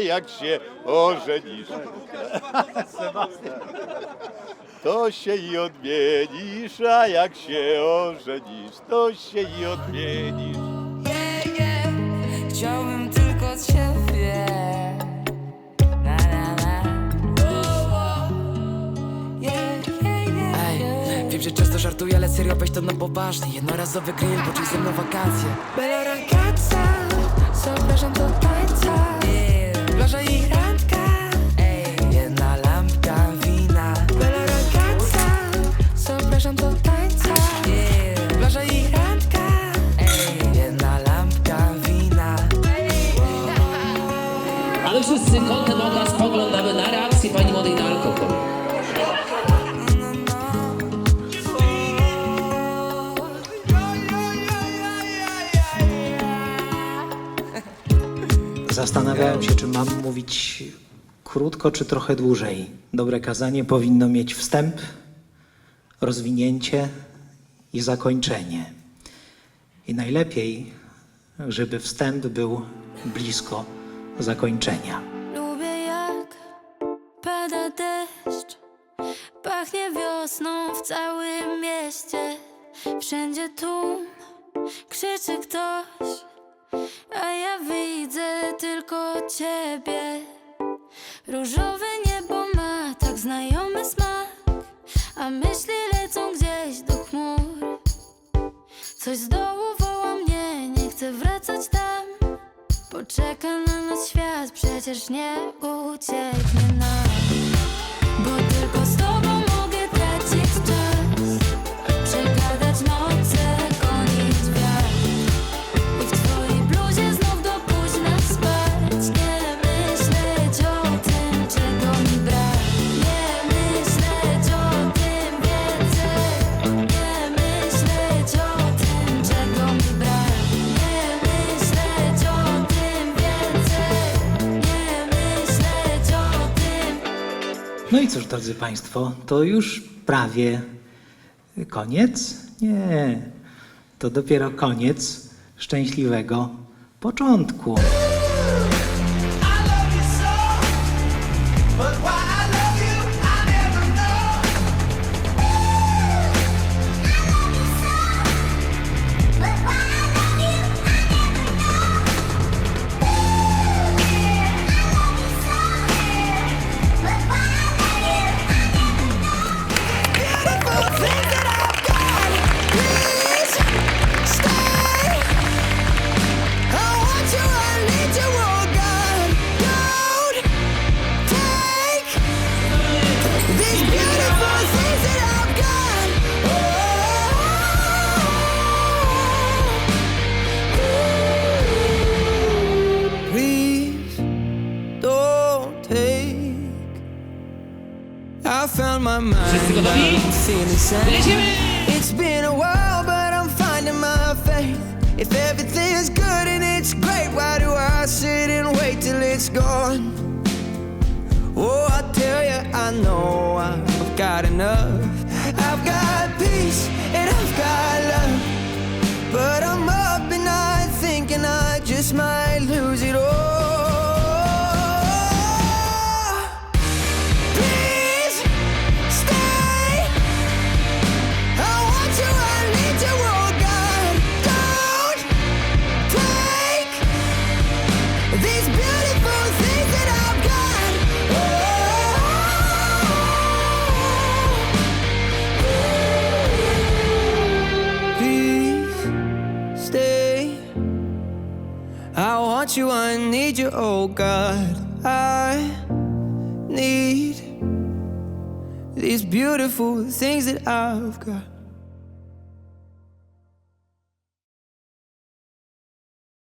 jak się ożenisz, to się i odmienisz, a jak się ożenisz, to się i odmienisz. Yeah, yeah. Chciałbym tylko ciebie. Na, na, na. Yeah, yeah, yeah, Ej, yeah. wiem, że często żartuję, ale serio weź to na poważnie Jednorazowy grill, poczuj ze mną wakacje Bella ragazza, zapraszam do tańca. Plaża i randka. Ej, jedna lampka wina Bella ragazza, zapraszam do tańca. Plaża i randka. Ej, jedna lampka wina Ale wszyscy kątem Zastanawiałem się, czy mam mówić krótko, czy trochę dłużej. Dobre kazanie powinno mieć wstęp, rozwinięcie i zakończenie. I najlepiej, żeby wstęp był blisko zakończenia. Lubię jak pada deszcz Pachnie wiosną w całym mieście Wszędzie tłum, krzyczy ktoś A ja widzę tylko ciebie. Różowe niebo ma tak znajomy smak A myśli lecą gdzieś do chmur. Coś z dołu woła mnie, nie chcę wracać tam. Poczeka na nas świat, przecież nie ucieknie nam No i cóż, drodzy Państwo, to już prawie koniec? Nie, to dopiero koniec szczęśliwego początku. My mind. Wszyscy gotowi? I'm feeling sad. Lecimy! It's been a while, but I'm finding my faith. If everything's good and it's great, why do I sit and wait till it's gone? Oh, I tell you, I know I've got enough. I've got peace I want you, I need you, oh God. I need these beautiful things that I've got.